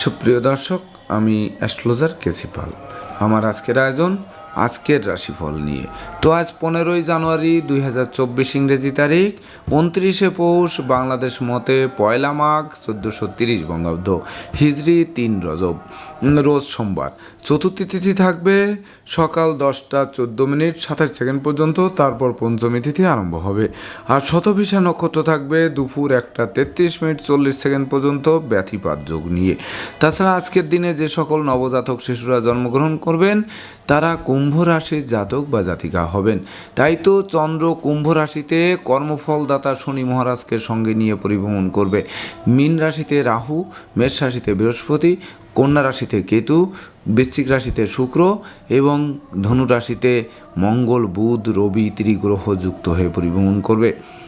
সুপ্রিয় দর্শক, আমি অ্যাস্ট্রোলজার কেসিপাল আমার আজকের আয়োজন আজকের রাশিফল নিয়ে। তো আজ পনেরোই জানুয়ারি দুই হাজার চব্বিশ ইংরেজি তারিখ, উনত্রিশে পৌষ, বাংলাদেশ মতে পয়লা মাঘ, চোদ্দোশো তিরিশ বঙ্গাব্দ, হিজড়ি তিন রজব রোজ সোমবার। চতুর্থী তিথি থাকবে সকাল দশটা চোদ্দ মিনিট, সাতাশ সেকেন্ড পর্যন্ত, তারপর পঞ্চমী তিথি আরম্ভ হবে। আর শতভিষা নক্ষত্র থাকবে দুপুর একটা তেত্রিশ মিনিট, চল্লিশ সেকেন্ড পর্যন্ত ব্যথিপাত যোগ নিয়ে। তাছাড়া আজকের দিনে যে সকল নবজাতক শিশুরা জন্মগ্রহণ করবেন, তারা কুম্ভ রাশির জাতক বা জাতিকা হবেন। তাই তো চন্দ্র কুম্ভ রাশিতে কর্মফলদাতা শনি মহারাজকে সঙ্গে নিয়ে পরিভ্রমণ করবে। মীন রাশিতে রাহু, মেষ রাশিতে বৃহস্পতি কন্যা রাশিতে কেতু, বৃশ্চিক রাশিতে শুক্র এবং ধনু রাশিতে মঙ্গল, বুধ, রবি, ত্রিগ্রহ যুক্ত হয়ে পরিভ্রমণ করবে।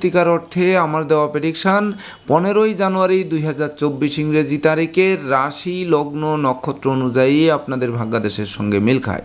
সত্যিকার অর্থে আমার দেওয়া প্রেডিকশান পনেরোই জানুয়ারি দুই হাজার চব্বিশ ইংরেজি তারিখের রাশি, লগ্ন, নক্ষত্র অনুযায়ী আপনাদের ভাগ্যাদেশের সঙ্গে মিল খায়।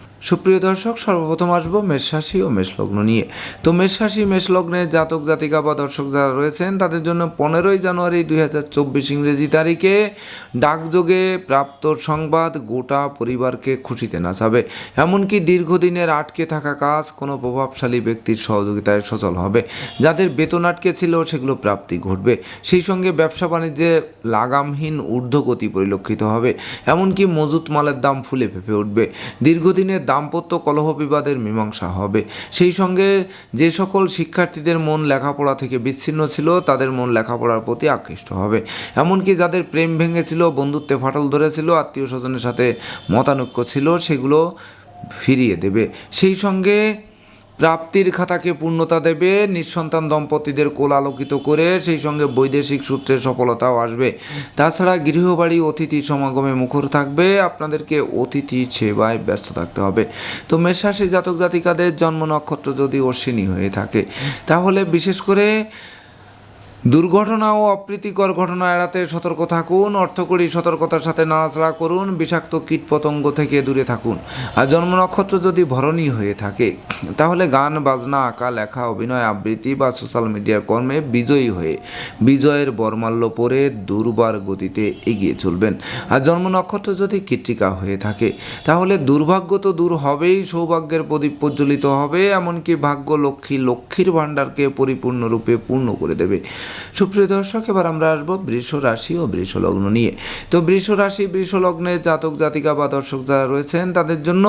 সুপ্রিয় দর্শক, সর্বপ্রথম আসব মেষরাশি ও মেষলগ্ন নিয়ে। তো মেষরাশি মেষলগ্নের জাতক, জাতিকা বা দর্শক যারা রয়েছেন, তাদের জন্য পনেরোই জানুয়ারি দুই হাজার চব্বিশ ইংরেজি তারিখে ডাকযোগে প্রাপ্ত সংবাদ গোটা পরিবারকে খুশিতে নাচাবে। এমনকি দীর্ঘদিনের আটকে থাকা কাজ কোনো প্রভাবশালী ব্যক্তির সহযোগিতায় সচল হবে। যাদের বেতন আটকে ছিল, সেগুলো প্রাপ্তি ঘটবে। সেই সঙ্গে ব্যবসা বাণিজ্যে লাগামহীন ঊর্ধ্বগতি পরিলক্ষিত হবে। এমনকি মজুত মালের দাম ফুলে ফেঁপে উঠবে। দীর্ঘদিনের দাম্পত্য কলহ বিবাদের মীমাংসা হবে। সেই সঙ্গে যে সকল শিক্ষার্থীদের মন লেখাপড়া থেকে বিচ্ছিন্ন ছিল, তাদের মন লেখাপড়ার প্রতি আকৃষ্ট হবে। এমনকি যাদের প্রেম ভেঙেছিল, বন্ধুত্বে ফাটল ধরেছিল, আত্মীয় স্বজনের সাথে মতানৈক্য ছিল, সেগুলো ফিরিয়ে দেবে। সেই সঙ্গে প্রাপ্তির খাতাকে পূর্ণতা দেবে, নিঃসন্তান দম্পতিদের কোল আলোকিত করে সেই সঙ্গে বৈদেশিক সূত্রে সফলতাও আসবে। তাছাড়া গৃহবাড়ি, অতিথি সমাগমে মুখর থাকবে, আপনাদেরকে অতিথি সেবায় ব্যস্ত থাকতে হবে। তো মেষরাশি জাতক জাতিকাদের জন্ম নক্ষত্র যদি অশ্বিনী হয়ে থাকে, তাহলে বিশেষ করে দুর্ঘটনা ও অপ্রীতিকর ঘটনা এড়াতে সতর্ক থাকুন অর্থকরী সতর্কতার সাথে নাড়াচাড়া করুন, বিষাক্ত কীটপতঙ্গ থেকে দূরে থাকুন। আর জন্ম নক্ষত্র যদি ভরণী হয়ে থাকে, তাহলে গান, বাজনা, আঁকা, লেখা, অভিনয়, আবৃত্তি বা সোশ্যাল মিডিয়ার কর্মে বিজয়ী হয়ে বিজয়ের বর্মাল্য পরে দুর্বার গতিতে এগিয়ে চলবেন। আর জন্ম নক্ষত্র যদি কৃত্রিকা হয়ে থাকে, তাহলে দুর্ভাগ্য তো দূর হবেই, সৌভাগ্যের প্রদীপ প্রজ্বলিত হবে, এমনকি ভাগ্য লক্ষ্মী লক্ষ্মীর ভাণ্ডারকে পরিপূর্ণরূপে পূর্ণ করে দেবে। সুপ্রিয় দর্শক, এবার আমরা আসব বৃষ রাশি ও বৃষ লগ্ন নিয়ে। তো বৃষ রাশি বৃষ লগ্নে জাতক জাতিকা বা দর্শক যারা রয়েছেন, তাদের জন্য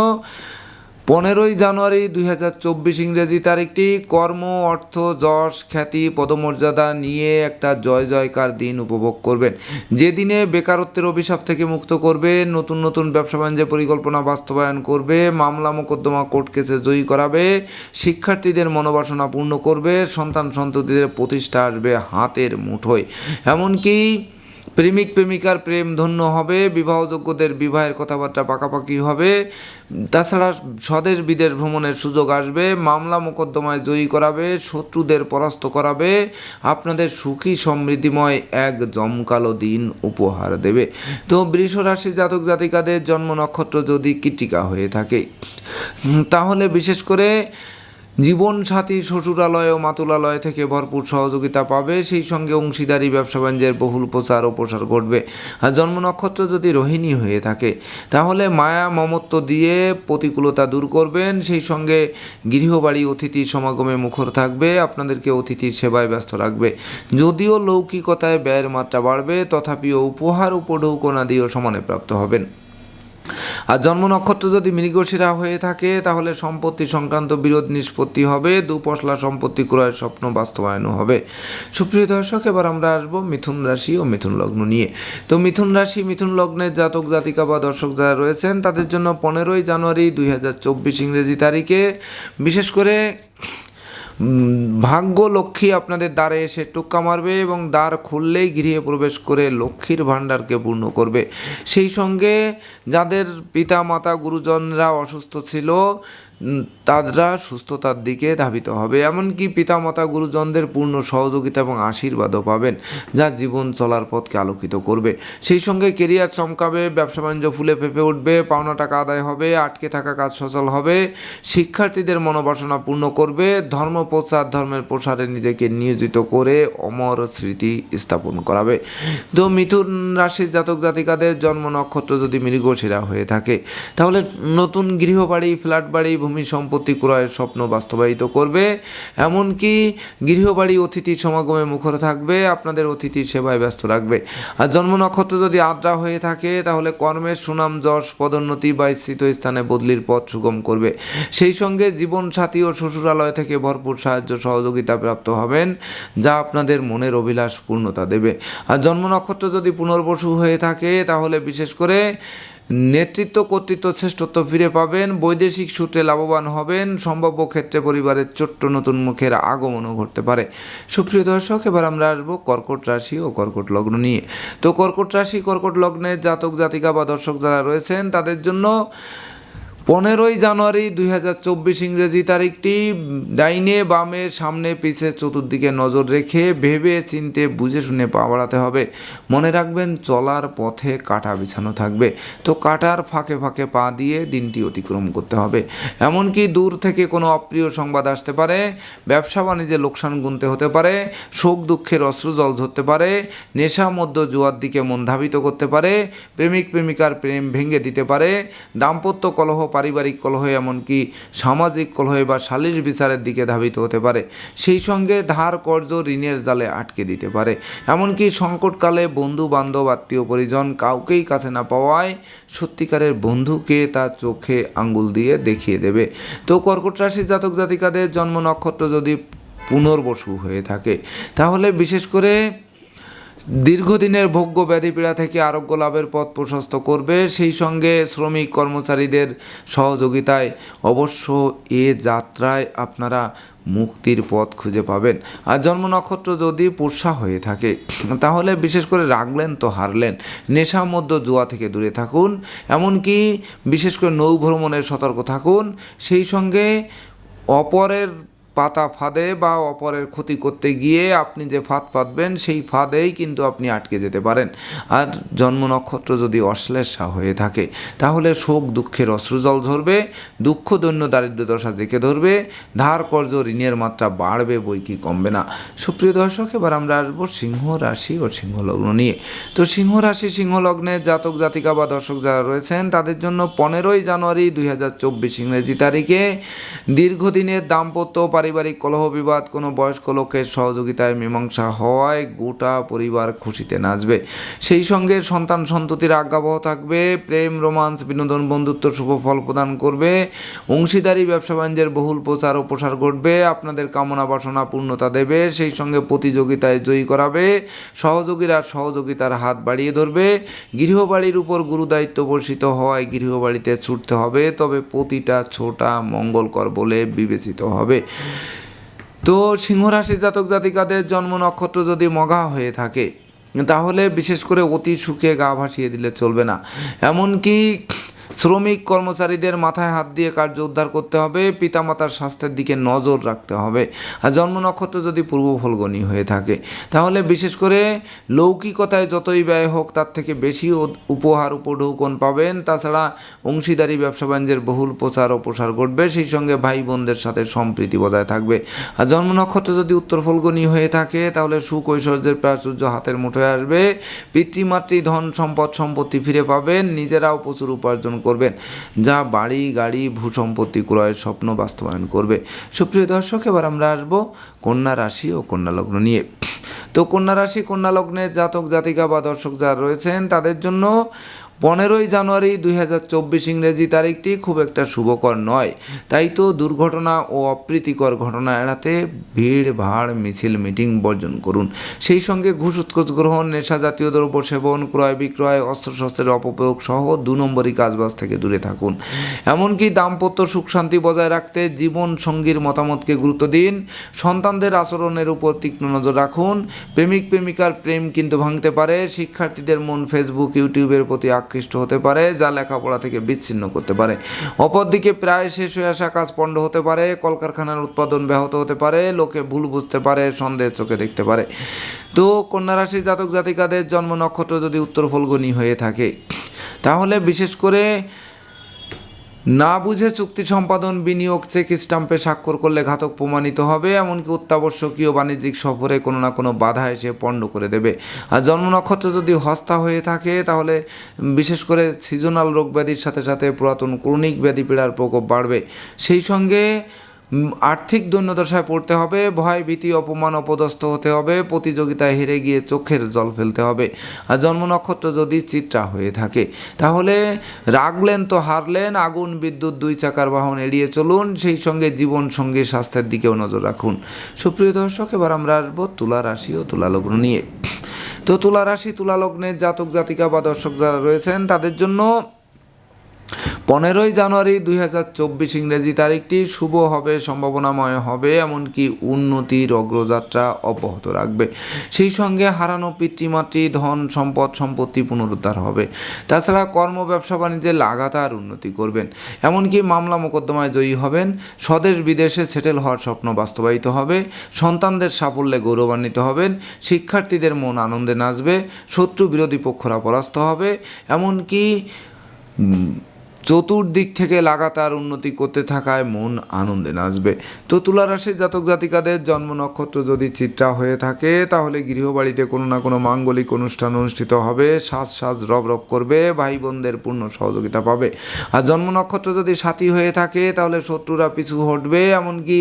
পনেরোই জানুয়ারি দুই হাজার চব্বিশ ইংরেজি তারিখটি কর্ম, অর্থ, যশ, খ্যাতি, পদমর্যাদা নিয়ে একটা জয় জয়কার দিন উপভোগ করবেন। যে দিনে বেকারত্বের অভিশাপ থেকে মুক্ত করবে, নতুন নতুন ব্যবসা বাণিজ্যের পরিকল্পনা বাস্তবায়ন করবে, মামলা মোকদ্দমা কোর্ট কেসে জয়ী করাবে, শিক্ষার্থীদের মনোবাসনা পূর্ণ করবে, সন্তান সন্ততিদের প্রতিষ্ঠা আসবে হাতের মুঠোয়। এমনকি প্রেমিক প্রেমিকার প্রেম ধন্য হবে, বিবাহযোগ্যদের বিবাহের কথাবার্তা পাকাপাকি হবে। তাছাড়া স্বদেশ বিদেশ ভ্রমণের সুযোগ আসবে, মামলা মোকদ্দমায় জয়ী করাবে, শত্রুদের পরাস্ত করাবে, আপনাদের সুখী সমৃদ্ধিময় এক জমকালো দিন উপহার দেবে। তো বৃষ রাশি জাতক জাতিকাদের জন্ম নক্ষত্র যদি কৃতিকা হয়ে থাকে, তাহলে বিশেষ করে জীবনসাথী শ্বশুরালয় ও মাতুলালয় থেকে ভরপুর সহযোগিতা পাবে, সেই সঙ্গে অংশীদারি, ব্যবসা বাণিজ্যের বহুল প্রচার ও প্রসার ঘটবে। আর জন্ম নক্ষত্র যদি রোহিণী হয়ে থাকে, তাহলে মায়া মমত্ব দিয়ে প্রতিকূলতা দূর করবেন। সেই সঙ্গে গৃহবাড়ি অতিথি সমাগমে মুখর থাকবে, আপনাদেরকে অতিথির সেবায় ব্যস্ত রাখবে। যদিও লৌকিকতায় ব্যয়ের মাত্রা বাড়বে, তথাপিও উপহার উপঢৌকনা দিয়েও সমানে প্রাপ্ত হবেন। আর জন্ম নক্ষত্র যদি মৃগশিরা হয়ে থাকে, তাহলে সম্পত্তি সংক্রান্ত বিরোধ নিষ্পত্তি হবে, দুপশলা সম্পত্তি ক্রয়ের স্বপ্ন বাস্তবায়ন হবে। সুপ্রিয় দর্শক, এবার আমরা আসব মিথুন রাশি ও মিথুন লগ্ন নিয়ে। তো মিথুন রাশি, মিথুন লগ্নের জাতক, জাতিকা বা দর্শক যারা রয়েছেন, তাদের জন্য পনেরোই জানুয়ারি দুই হাজার চব্বিশ ইংরেজি তারিখে বিশেষ করে ভাগ্য লক্ষ্মী আপনাদের দ্বারে এসে টুক্কা মারবে এবং দ্বার খুললেই গৃহে প্রবেশ করে লক্ষ্মীর ভাণ্ডারকে পূর্ণ করবে। সেই সঙ্গে যাদের পিতা মাতা গুরুজনরা অসুস্থ ছিল তারা সুস্থতার দিকে ধাবিত হবে। এমনকি পিতা মাতা গুরুজনদের পূর্ণ সহযোগিতা এবং আশীর্বাদও পাবেন, যা জীবন চলার পথকে আলোকিত করবে। সেই সঙ্গে কেরিয়ার চমকাবে, ব্যবসা বাণিজ্য ফুলে ফেপে উঠবে, পাওনা টাকা আদায় হবে, আটকে থাকা কাজ সচল হবে, শিক্ষার্থীদের মনোবাসনা পূর্ণ করবে, ধর্ম, প্রচার, ধর্মের প্রসারে নিজেকে নিয়োজিত করে অমর স্মৃতি স্থাপন করাবে। তো মিথুন রাশির জাতক জাতিকাদের জন্ম নক্ষত্র যদি মৃগশিরা হয়ে থাকে, তাহলে নতুন গৃহবাড়ি ফ্ল্যাট বাড়ি ভূমি সম্পত্তি ক্রয়ের স্বপ্ন বাস্তবায়িত করবে, এমনকি গৃহবাড়ি অতিথি সমাগমে মুখর থাকবে, আপনাদের অতিথির সেবায় ব্যস্ত রাখবে। আর জন্ম নক্ষত্র যদি আদ্রা হয়ে থাকে, তাহলে কর্মের সুনাম, যশ, পদোন্নতি বা স্থিত স্থানে বদলির পথ সুগম করবে। সেই সঙ্গে জীবন সাথী ও শ্বশুরালয় থেকে ভরপুর সাহায্য সহযোগিতা প্রাপ্ত হবেন, যা আপনাদের মনের অভিলাষ পূর্ণতা দেবে। আর জন্ম নক্ষত্র যদি পুনর্বসু হয়ে থাকে, তাহলে বিশেষ করে নেতৃত্ব কর্তৃত্ব শ্রেষ্ঠত্ব ফিরে পাবেন, বৈদেশিক সূত্রে লাভবান হবেন, সম্ভাব্য ক্ষেত্রে পরিবারের ছোট্ট নতুন মুখের আগমনও ঘটতে পারে। সুপ্রিয় দর্শক, এবার আমরা আসব কর্কট রাশি ও কর্কট লগ্ন নিয়ে। তো কর্কট রাশি, কর্কট লগ্নের জাতক জাতিকা বা দর্শক যারা রয়েছেন, তাদের জন্য পনেরোই জানুয়ারি দুই হাজার চব্বিশ ইংরেজি তারিখটি ডাইনে বামে সামনে পিছে চতুর্দিকে নজর রেখে ভেবে চিনতে বুঝে শুনে পা বাড়াতে হবে। মনে রাখবেন, চলার পথে কাটা বিছানো থাকবে। তো কাটার ফাঁকে ফাঁকে পা দিয়ে দিনটি অতিক্রম করতে হবে। এমনকি দূর থেকে কোনো অপ্রিয় সংবাদ আসতে পারে, ব্যবসা বাণিজ্যে লোকসান গুনতে হতে পারে, শোক দুঃখের অশ্রু জল ধরতে পারে, নেশা মধ্য জুয়ার দিকে মন ধাবিত করতে পারে, প্রেমিক প্রেমিকার প্রেম ভেঙে দিতে পারে, দাম্পত্য কলহ পারিবারিক কলহ এমনকি সামাজিক কলহে বা সালিশ বিচারের দিকে ধাবিত হতে পারে। সেই সঙ্গে ধার, কর্জ, ঋণের জালে আটকে দিতে পারে। এমনকি সংকটকালে বন্ধু বান্ধব আত্মীয়, পরিজন কাউকেই কাছে না পাওয়ায় সত্যিকারের বন্ধুকে তার চোখে আঙ্গুল দিয়ে দেখিয়ে দেবে। তো কর্কট রাশির জাতক জাতিকাদের জন্ম নক্ষত্র যদি পুনর্বসু হয়ে থাকে, তাহলে বিশেষ করে দীর্ঘদিনের ভোগ্য ব্যাধিপীড়া থেকে আরোগ্য লাভের পথ প্রশস্ত করবে সেই সঙ্গে শ্রমিক কর্মচারীদের সহযোগিতায় অবশ্য এ যাত্রায় আপনারা মুক্তির পথ খুঁজে পাবেন। আর জন্ম নক্ষত্র যদি পোষা হয়ে থাকে, তাহলে বিশেষ করে রাখলেন তো হারলেন, নেশা মধ্য জুয়া থেকে দূরে থাকুন, এমনকি বিশেষ করে নৌ ভ্রমণের সতর্ক থাকুন, সেই সঙ্গে অপরের পাতা ফাঁদে বা অপরের ক্ষতি করতে গিয়ে আপনি যে ফাঁদ পাতবেন সেই ফাঁদেই কিন্তু আপনি আটকে যেতে পারেন। আর জন্ম নক্ষত্র যদি অশ্লেষা হয়ে থাকে, তাহলে শোক, দুঃখের অশ্রুজল ঝরবে, দুঃখ, দৈন্য দারিদ্র দশা জেঁকে ধরবে, ধার কর্য ঋণের মাত্রা বাড়বে, বই কি কমবে না। সুপ্রিয় দর্শক, এবার আমরা আসব সিংহ রাশি ও সিংহ লগ্ন নিয়ে। তো সিংহ রাশি, সিংহ লগ্নের জাতক, জাতিকা বা দর্শক যারা রয়েছেন, তাদের জন্য পনেরোই জানুয়ারি দুই হাজার চব্বিশ ইংরেজি তারিখে দীর্ঘদিনের দাম্পত্য পারিবারিক কলহ বিবাদ, কোনো বয়স্ক লোকের সহযোগিতায় মীমাংসা হওয়ায় গোটা পরিবার খুশিতে নাচবে। সেই সঙ্গে সন্তান সন্ততির আজ্ঞাবহ থাকবে, প্রেম, রোমান্স, বিনোদন, বন্ধুত্ব, শুভ ফল প্রদান করবে, অংশীদারি, ব্যবসা বাণিজ্যের বহুল প্রচার ও প্রসার ঘটবে, আপনাদের কামনা বাসনা পূর্ণতা দেবে, সেই সঙ্গে প্রতিযোগিতায় জয়ী করাবে, সহযোগীরা সহযোগিতার হাত বাড়িয়ে ধরবে, গৃহবাড়ির উপর গুরুদায়িত্ব বর্ষিত হওয়ায় গৃহবাড়িতে ছুটতে হবে, তবে প্রতিটা ছোটা মঙ্গলকর বলে বিবেচিত হবে। তো সিংহরাশি জাতক জাতিকাদের জন্ম নক্ষত্র যদি মগা হয়ে থাকে, তাহলে বিশেষ করে অতি সুখে গা ভাসিয়ে দিলে চলবে না। এমনকি শ্রমিক কর্মচারীদের মাথায় হাত দিয়ে কার্য উদ্ধার করতে হবে, পিতামাতার স্বাস্থ্যের দিকে নজর রাখতে হবে। আর জন্ম নক্ষত্র যদি পূর্ব ফলগণী হয়ে থাকে, তাহলে বিশেষ করে লৌকিকতায় যতই ব্যয় হোক, তার থেকে বেশি উপহার উপঢৌকন পাবেন। তাছাড়া অংশীদারি, ব্যবসা বাণিজ্যের বহুল প্রচার ও প্রসার ঘটবে, সেই সঙ্গে ভাই বোনদের সাথে সম্প্রীতি বজায় থাকবে। আর জন্ম নক্ষত্র যদি উত্তর ফলগণী হয়ে থাকে, তাহলে সুখ ঐশ্বর্যের প্রাচুর্য হাতের মুঠোয় আসবে। পিতৃমাতৃ ধন সম্পদ সম্পত্তি ফিরে পাবেন, নিজেরাও প্রচুর উপার্জন করবেন, যা বাড়ি, গাড়ি ভূ সম্পত্তি ক্রয়ের স্বপ্ন বাস্তবায়ন করবে। সুপ্রিয় দর্শক, এবার আমরা আসব কন্যা রাশি ও কন্যা লগ্ন নিয়ে। তো কন্যা রাশি, কন্যা লগ্নের জাতক জাতিকা বা দর্শক যারা রয়েছেন, তাদের জন্য পনেরোই জানুয়ারি দুই হাজার চব্বিশ ইংরেজি তারিখটি খুব একটা শুভকর নয়। তাই তো দুর্ঘটনা ও অপ্রীতিকর ঘটনা এড়াতে ভিড়, ভাড়, মিছিল, মিটিং বর্জন করুন। সেই সঙ্গে ঘুষ, উৎকোচ গ্রহণ, নেশা জাতীয় দ্রব্য সেবন, ক্রয় বিক্রয়, অস্ত্রশস্ত্রের অপপ্রয়োগ সহ দু নম্বরই কাজবাজ থেকে দূরে থাকুন। এমনকি দাম্পত্য সুখ শান্তি বজায় রাখতে জীবন সঙ্গীর মতামতকে গুরুত্ব দিন। সন্তানদের আচরণের উপর তীক্ষ্ণ নজর রাখুন। প্রেমিক, প্রেমিকার প্রেম কিন্তু ভাঙতে পারে। শিক্ষার্থীদের মন ফেসবুক ইউটিউবের প্রতি আকৃষ্ট হতে পারে, যা লেখাপড়া থেকে বিচ্ছিন্ন করতে পারে। অপরদিকে প্রায় শেষ হয়ে আসা কাজ পণ্ড হতে পারে, কলকারখানার উৎপাদন ব্যাহত হতে পারে, লোকে ভুল বুঝতে পারে সন্দেহ চোখে দেখতে পারে। তো কন্যা রাশি জাতক জাতিকাদের জন্ম নক্ষত্র যদি উত্তর ফলগুনি হয়ে থাকে, তাহলে বিশেষ করে না বুঝে চুক্তি সম্পাদন, বিনিয়োগ, চেক স্টাম্পে স্বাক্ষর করলে ঘাতক প্রমাণিত হবে, এমনকি অত্যাবশ্যকীয় বাণিজ্যিক সফরে কোনো না কোনো বাধা এসে পণ্ড করে দেবে। আর জন্ম নক্ষত্র যদি হস্তা হয়ে থাকে, তাহলে বিশেষ করে সিজনাল রোগ ব্যাধির সাথে সাথে পুরাতন ক্রনিক ব্যাধি পীড়ার প্রকোপ বাড়বে। সেই সঙ্গে আর্থিক দৈন্যদশায় পড়তে হবে, ভয়, ভীতি, অপমান, অপদস্থ হতে হবে, প্রতিযোগিতায় হেরে গিয়ে চোখের জল ফেলতে হবে। আর জন্ম নক্ষত্র যদি চিত্রা হয়ে থাকে, তাহলে রাগলেন তো হারলেন, আগুন, বিদ্যুৎ, দুই চাকার বাহন এড়িয়ে চলুন, সেই সঙ্গে জীবন সঙ্গী স্বাস্থ্যের দিকেও নজর রাখুন। সুপ্রিয় দর্শক, এবার আমরা আসব তুলা রাশি ও তুলা লগ্ন নিয়ে। তো তুলা রাশি, তুলা লগ্নের জাতক জাতিকা বা দর্শক যারা রয়েছেন, তাদের জন্য পনেরোই জানুয়ারি দুই হাজার চব্বিশ ইংরেজি তারিখটি শুভ হবে, সম্ভাবনাময় হবে, এমনকি উন্নতির অগ্রযাত্রা অব্যাহত রাখবে। সেই সঙ্গে হারানো পিতৃমাতৃ, ধন, সম্পদ, সম্পত্তি পুনরুদ্ধার হবে। তাছাড়া কর্ম, ব্যবসা, বাণিজ্যে লাগাতার উন্নতি করবেন। এমনকি মামলা মোকদ্দমায় জয়ী হবেন। স্বদেশ বিদেশে সেটেল হওয়ার স্বপ্ন বাস্তবায়িত হবে। সন্তানদের সাফল্যে গৌরবান্বিত হবেন। শিক্ষার্থীদের মন আনন্দে নাচবে। শত্রু বিরোধী পক্ষরা পরাস্ত হবে। এমনকি চতুর্দিক থেকে লাগাতার উন্নতি করতে থাকায় মন আনন্দে নাচবে। তো তুলা রাশির জাতক জাতিকাদের জন্ম নক্ষত্র যদি চিত্রা হয়ে থাকে, তাহলে গৃহবাড়িতে কোনো না কোনো মাঙ্গলিক অনুষ্ঠান অনুষ্ঠিত হবে। সাজ সাজ রব রব করবে ভাই বোনদের পূর্ণ সহযোগিতা পাবে। আর জন্ম নক্ষত্র যদি সাথী হয়ে থাকে, তাহলে শত্রুরা পিছু হটবে, এমনকি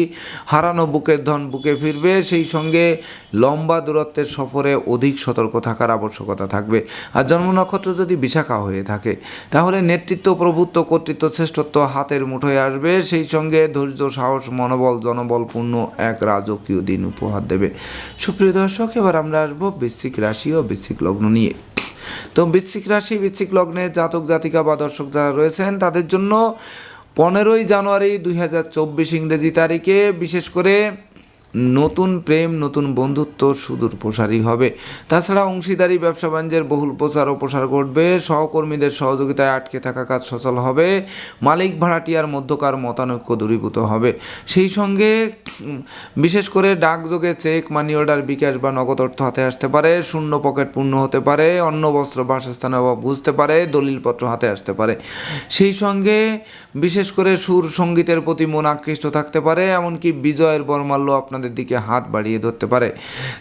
হারানো বুকের ধন বুকে ফিরবে। সেই সঙ্গে লম্বা দূরত্বের সফরে অধিক সতর্ক থাকার আবশ্যকতা থাকবে। আর জন্ম নক্ষত্র যদি বিশাখা হয়ে থাকে, তাহলে নেতৃত্ব প্রভুত্ব কর্তৃত্ব শ্রেষ্ঠত্ব হাতের মুঠোয় আসবে। সেই সঙ্গে ধৈর্য, সাহস, মনোবল, জনবলপূর্ণ এক রাজকীয় দিন উপহার দেবে। সুপ্রিয় দর্শক, এবার আমরা আসব বৃশ্চিক রাশি ও বৃশ্চিক লগ্ন নিয়ে। তো বৃশ্চিক রাশি, বৃশ্চিক লগ্নে জাতক, জাতিকা বা দর্শক যারা রয়েছেন, তাদের জন্য পনেরোই জানুয়ারি দুই হাজার চব্বিশ ইংরেজি তারিখে বিশেষ করে নতুন প্রেম, নতুন বন্ধুত্ব সুদূর প্রসারী হবে। তাছাড়া অংশীদারি, ব্যবসা বাণিজ্যের বহুল প্রচার ও প্রসার ঘটবে। সহকর্মীদের সহযোগিতায় আটকে থাকা কাজ সচল হবে। মালিক ভাড়াটিয়ার মধ্যকার মতানৈক্য দূরীভূত হবে। সেই সঙ্গে বিশেষ করে ডাকযোগে চেক, মানি অর্ডার, বিকাশ বা নগদ অর্থ হাতে আসতে পারে। শূন্য পকেট পূর্ণ হতে পারে। অন্ন, বস্ত্র, বাসস্থানে অভাব বুঝতে পারে। দলিলপত্র হাতে আসতে পারে। সেই সঙ্গে, বিশেষ করে সুর সঙ্গীতের প্রতি মন আকৃষ্ট থাকতে পারে। এমনকি বিজয়ের বর্মাল্য আপনাদের দিকে হাত বাড়িয়ে ধরতে পারে।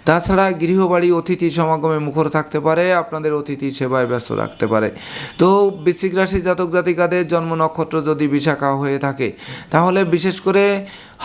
তাছাড়া গৃহবাড়ি, অতিথি সমাগমে মুখর থাকতে পারে, আপনাদের অতিথি সেবায় ব্যস্ত রাখতে পারে। তো বৃশ্চিক রাশি জাতক জাতিকাদের জন্ম নক্ষত্র যদি বিশাখা হয়ে থাকে, তাহলে বিশেষ করে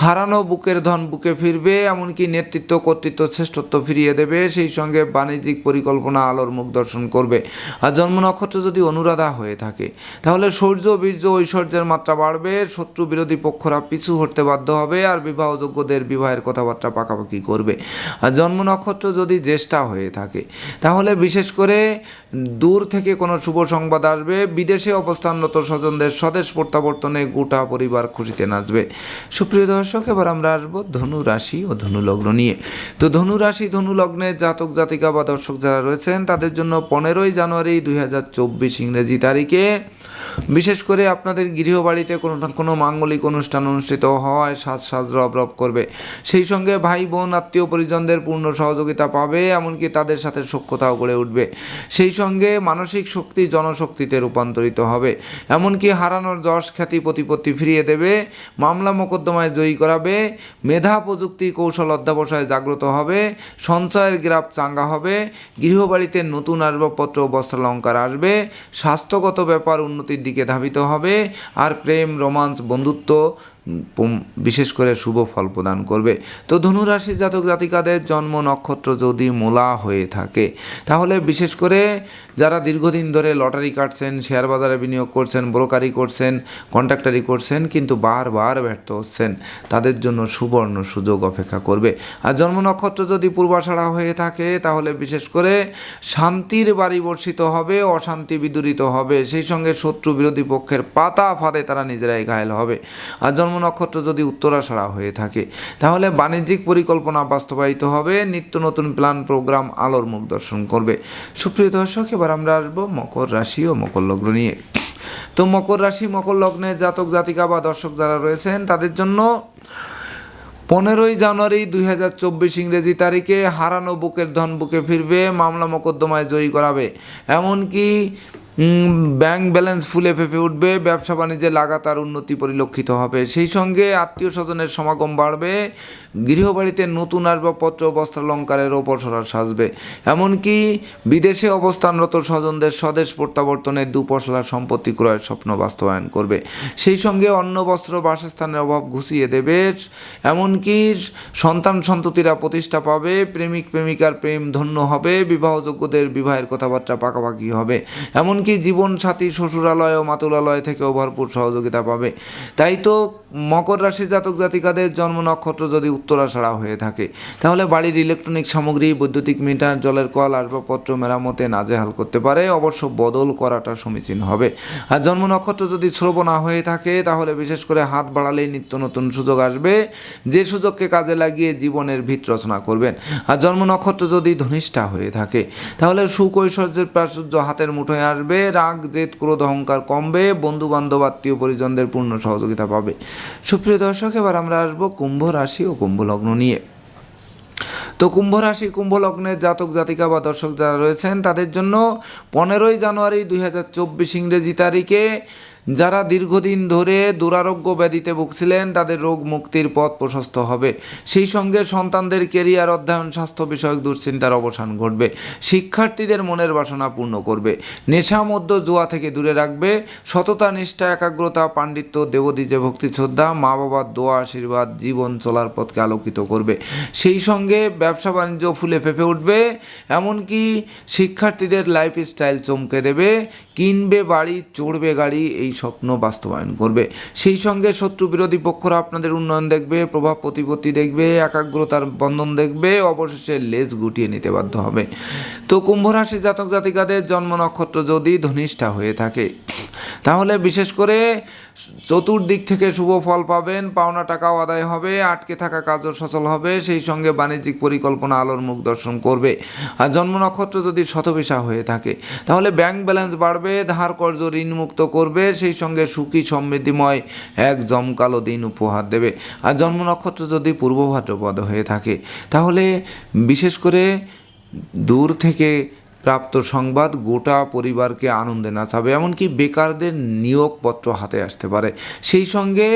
হারানো বুকের ধন বুকে ফিরবে, এমনকি নেতৃত্ব, কর্তৃত্ব, শ্রেষ্ঠত্ব ফিরিয়ে দেবে, সেই সঙ্গে বাণিজ্যিক পরিকল্পনা আলোর মুখ দর্শন করবে। আর জন্ম নক্ষত্র যদি অনুরাধা হয়ে থাকে, তাহলে শৌর্য বীর্য, ঐশ্বর্যের মাত্রা বাড়বে, শত্রু বিরোধী পক্ষরা পিছু হটতে বাধ্য হবে, আর বিবাহযোগ্যদের বিবাহের কথাবার্তা পাকাপাকি করবে। আর জন্ম নক্ষত্র যদি জ্যেষ্ঠা হয়ে থাকে, তাহলে বিশেষ করে দূর থেকে কোনো শুভ সংবাদ আসবে, বিদেশে অবস্থানরত স্বজনদের স্বদেশ প্রত্যাবর্তনে গোটা পরিবার খুশিতে নাচবে। সুপ্রিয় দর্শক, এবার আমরা আসব ধনু রাশি ও ধনুলগ্ন নিয়ে। তো ধনু রাশি, ধনু লগ্নের জাতক, জাতিকা বা দর্শক যারা রয়েছেন, তাদের জন্য পনেরোই জানুয়ারি দুই হাজার চব্বিশ ইংরেজি তারিখে বিশেষ করে আপনাদের গৃহবাড়িতে কোনো না কোনো মাঙ্গলিক অনুষ্ঠান অনুষ্ঠিত হওয়ায় সাজ সাজ রব রব করবে। সেই সঙ্গে ভাই বোন, আত্মীয় পরিজনদের পূর্ণ সহযোগিতা পাবে, এমনকি তাদের সাথে সক্ষতাও গড়ে উঠবে। সেই সঙ্গে মানসিক শক্তি জনশক্তিতে রূপান্তরিত হবে। এমনকি হারানোর যশ, খ্যাতি, প্রতিপত্তি ফিরিয়ে দেবে, মামলা মোকদ্দমায় জয়ী করাবে, মেধা, প্রযুক্তি, কৌশল অধ্যাবসায় জাগ্রত হবে, সঞ্চয়ের গ্রাফ চাঙ্গা হবে, গৃহবাড়িতে নতুন আসবাবপত্র বস্ত্রালঙ্কার আসবে, স্বাস্থ্যগত ব্যাপার উন্নতির দিকে ধাবিত হবে আর প্রেম, রোমান্স, বন্ধুত্ব বিশেষ করে শুভ ফল প্রদান করবে। তো ধনুরাশি জাতক জাতিকাদের জন্ম নক্ষত্র যদি মূলা হয়ে থাকে, তাহলে বিশেষ করে যারা দীর্ঘদিন ধরে লটারি কাটছেন, শেয়ার বাজারে বিনিয়োগ করছেন, ব্রোকারি করছেন, কন্ট্রাক্টারি করছেন, কিন্তু বারবার ব্যর্থ হচ্ছেন, তাদের জন্য সুবর্ণ সুযোগ অপেক্ষা করবে। আর জন্ম নক্ষত্র যদি পূর্বাষাঢ়া হয়ে থাকে, তাহলে বিশেষ করে শান্তির বাড়ি বর্ষিত হবে, অশান্তি বিদূরিত হবে, সেই সঙ্গে শত্রু বিরোধী পক্ষের পাতা ফাঁদে তারা নিজেরাই ঘায়েল হবে। আর জন্ম নক্ষত্র যদি উত্তরাষাঢ়া হয়ে থাকে, তাহলে বাণিজ্যিক পরিকল্পনা বাস্তবায়িত হবে, নিত্য নতুন প্ল্যান, প্রোগ্রাম, আলোর মুখ দর্শন করবে। সুপ্রিয় দর্শক এবার আমরা আসব মকর রাশি ও মকর লগ্ন নিয়ে। তো মকর রাশি, মকর লগ্নে জাতক, জাতিকা বা দর্শক যারা রয়েছেন, তাদের জন্য পনেরোই জানুয়ারি দুই হাজার চব্বিশ ইংরেজি তারিখে হারানো বুকের ধন বুকে ফিরবে, মামলা মোকদ্দমায় জয়ী করাবে। এমনকি ব্যাংক ব্যালেন্স ফুলে ফেপে উঠবে, ব্যবসা বাণিজ্যে লাগাতার উন্নতি পরিলক্ষিত হবে। সেই সঙ্গে আত্মীয় স্বজনের সমাগম বাড়বে, গৃহবাড়িতে নতুন আসবাবপত্র বস্ত্রালঙ্কারের ওপর সরার সাজবে। এমনকি বিদেশে অবস্থানরত স্বজনদের স্বদেশ প্রত্যাবর্তনে দুপশলা সম্পত্তি ক্রয়ের স্বপ্ন বাস্তবায়ন করবে। সেই সঙ্গে অন্ন, বস্ত্র, বাসস্থানের অভাব ঘুষিয়ে দেবে। এমনকি সন্তান সন্ততিরা প্রতিষ্ঠা পাবে, প্রেমিক, প্রেমিকার প্রেম ধন্য হবে, বিবাহযোগ্যদের বিবাহের কথাবার্তা পাকাপাকি হবে। এমনকি জীবন সাথী শ্বশুরালয় ও মাতুলালয় থেকেও ভরপুর সহযোগিতা পাবে। তাই তো মকর রাশি জাতক জাতিকাদের জন্ম নক্ষত্র যদি উত্তরাষাড়া হয়ে থাকে, তাহলে বাড়ির ইলেকট্রনিক সামগ্রী, বৈদ্যুতিক মিটার জলের কল, আসবাবপত্র, মেরামতে নাজেহাল করতে পারে। অবশ্য বদল করাটা সমীচীন হবে। আর জন্ম নক্ষত্র যদি শ্রবণা হয়ে থাকে, তাহলে বিশেষ করে হাত বাড়ালেই নিত্য নতুন সুযোগ আসবে। যে সুযোগকে কাজে লাগিয়ে জীবনের ভিত রচনা করবেন। আর জন্ম নক্ষত্র যদি ধনিষ্ঠা হয়ে থাকে, তাহলে সুকৈশোর্যের প্রাচুর্য হাতের মুঠোয় আসবে। রাগ, জেদ, ক্রোধ, অহংকার কমবে বন্ধু বান্ধব আত্মীয় পরিজনদের পূর্ণ সহযোগিতা পাবে। সুপ্রিয় দর্শক, এবার আমরা আসব কুম্ভ রাশি ও কুম্ভ লগ্ন নিয়ে। তো কুম্ভ রাশি, কুম্ভ লগ্নের জাতক, জাতিকা বা দর্শক যারা রয়েছেন, তাদের জন্য পনেরোই জানুয়ারি দুই হাজার চব্বিশ ইংরেজি তারিখে যারা দীর্ঘদিন ধরে দুরারোগ্য ব্যাধিতে ভুগছিলেন, তাদের রোগ মুক্তির পথ প্রশস্ত হবে। সেই সঙ্গে সন্তানদের কেরিয়ার অধ্যয়ন, স্বাস্থ্য বিষয়ক দুশ্চিন্তার অবসান ঘটবে। শিক্ষার্থীদের মনের বাসনা পূর্ণ করবে। নেশা মধ্য জুয়া থেকে দূরে রাখবে। সততা, নিষ্ঠা, একাগ্রতা, পাণ্ডিত্য, দেবদীজে ভক্তি, শ্রদ্ধা মা বাবার দোয়া, আশীর্বাদ, জীবন চলার পথকে আলোকিত করবে। সেই সঙ্গে ব্যবসা বাণিজ্য ফুলে ফেপে উঠবে। এমনকি শিক্ষার্থীদের লাইফস্টাইল চমকে দেবে। কিনবে বাড়ি, চড়বে গাড়ি, এই স্বপ্ন বাস্তবায়ন করবে। সেই সঙ্গে শত্রু বিরোধী পক্ষরা আপনাদের উন্নয়ন দেখবে, প্রভাব প্রতিপত্তি দেখবে, একাগ্রতার বন্ধন দেখবে, অবশেষে লেজ গুটিয়ে নিতে বাধ্য হবে। তো কুম্ভ রাশি জাতক জাতিকাদের জন্ম নক্ষত্র যদি ধনিষ্ঠা হয়ে থাকে, তাহলে বিশেষ করে চতুর্দিক থেকে শুভ ফল পাবেন, পাওনা টাকাও আদায় হবে, আটকে থাকা কাজও সচল হবে, সেই সঙ্গে বাণিজ্যিক পরিকল্পনা আলোর মুখ দর্শন করবে। আর জন্ম নক্ষত্র যদি শতবিশা হয়ে থাকে, তাহলে ব্যাংক ব্যালেন্স বাড়বে, ধার কর্জ ঋণ মুক্ত করবে সেই সঙ্গে সুখী, সমৃদ্ধিময় এক জমকালো দিন উপহার দেবে। আর জন্ম নক্ষত্র যদি পূর্ব ভাদ্রপদ হয়ে থাকে, তাহলে বিশেষ করে দূর থেকে প্রাপ্ত সংবাদ গোটা পরিবারকে আনন্দে নাচাবে, এমনকি বেকারদের নিয়োগপত্র হাতে আসতে পারে। সেই সঙ্গে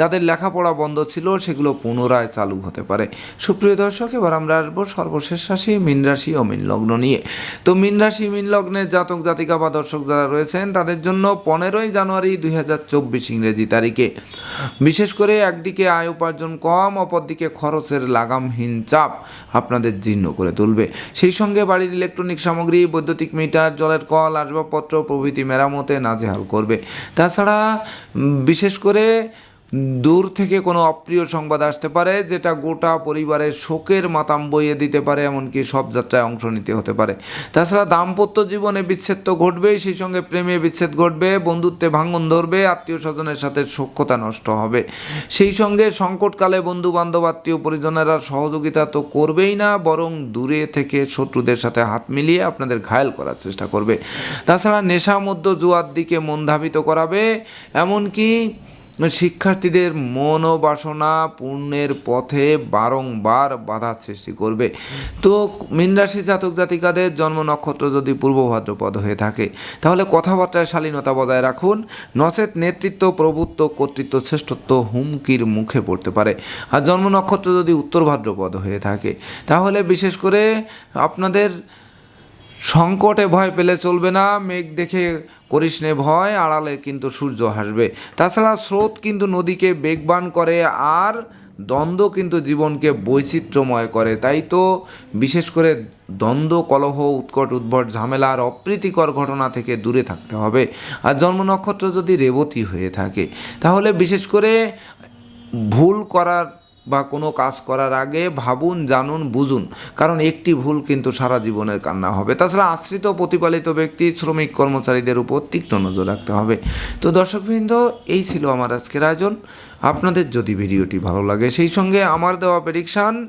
যাদের লেখাপড়া বন্ধ ছিল, সেগুলো পুনরায় চালু হতে পারে। সুপ্রিয় দর্শক, এবার আমরা আসব সর্বশেষ রাশি, মীন রাশি ও মীন লগ্ন নিয়ে। তো মীন রাশি লগ্নের জাতক, জাতিকা বা দর্শক যারা রয়েছেন, তাদের জন্য পনেরোই জানুয়ারি দুই হাজার চব্বিশ ইংরেজি তারিখে। বিশেষ করে একদিকে আয় উপার্জন কম, অপরদিকে খরচের লাগামহীন চাপ আপনাদের জীর্ণ করে তুলবে। সেই সঙ্গে বাড়ির ইলেকট্রনিক সামগ্রী বৈদ্যুতিক মিটার জলের কল আসবাবপত্র প্রভৃতি মেরামতে নাজেহাল করবে। তাছাড়া বিশেষ করে দূর থেকে কোনো অপ্রিয় সংবাদ আসতে পারে, যেটা গোটা পরিবারের শোকের মাতাম বইয়ে দিতে পারে, এমনকি সব যাত্রায় অংশ নিতে হতে পারে। তাছাড়া দাম্পত্য জীবনে বিচ্ছেদ তো ঘটবেই, সেই সঙ্গে প্রেমে বিচ্ছেদ ঘটবে, বন্ধুত্বে ভাঙন ধরবে আত্মীয় স্বজনের সাথে সক্ষতা নষ্ট হবে। সেই সঙ্গে সংকটকালে বন্ধু বান্ধব আত্মীয় পরিজনেরা সহযোগিতা তো করবেই না, বরং দূরে থেকে শত্রুদের সাথে হাত মিলিয়ে আপনাদের ঘায়েল করার চেষ্টা করবে। তাছাড়া নেশা মধ্য জুয়ার দিকে মন ধাবিত করাবে, এমনকি শিক্ষার্থীদের মনোবাসনা পূর্ণের পথে বারংবার বাধা সৃষ্টি করবে। তো মীন রাশি জাতক জাতিকাদের জন্ম নক্ষত্র যদি পূর্ব ভাদ্রপদ হয়ে থাকে, তাহলে কথাবার্তায় শালীনতা বজায় রাখুন। নচেত নেতৃত্ব, প্রভুত্ব, কর্তৃত্ব, শ্রেষ্ঠত্ব হুমকির মুখে পড়তে পারে। আর জন্ম নক্ষত্র যদি উত্তর ভাদ্রপদ হয়ে থাকে, তাহলে বিশেষ করে আপনাদের সংকটে ভয় পেলে চলবে না, মেঘ দেখে করিস নে ভয়, আড়ালে কিন্তু সূর্য হাসবে। তাছাড়া স্রোত কিন্তু নদীকে বেগবান করে, আর দ্বন্দ্ব কিন্তু জীবনকে বৈচিত্র্যময় করে। তাই তো বিশেষ করে দ্বন্দ্ব, কলহ, উৎকট, উদ্ভট, ঝামেলা আর অপ্রীতিকর ঘটনা থেকে দূরে থাকতে হবে। আর জন্ম নক্ষত্র যদি রেবতী হয়ে থাকে, তাহলে বিশেষ করে ভুল করার বা কোনো কাজ করার আগে ভাবুন, জানুন, বুঝুন। কারণ একটি ভুল কিন্তু সারা জীবনের কান্না হবে। তাছাড়া আশ্রিত প্রতিপালিত ব্যক্তি, শ্রমিক কর্মচারীদের উপর তীক্ষ্ণ নজর রাখতে হবে। তো দর্শকবৃন্দ, এই ছিল আমার আজকের আয়োজন। আপনাদের যদি ভিডিওটি ভালো লাগে, সেই সঙ্গে আমার দেওয়া প্রেডিকশান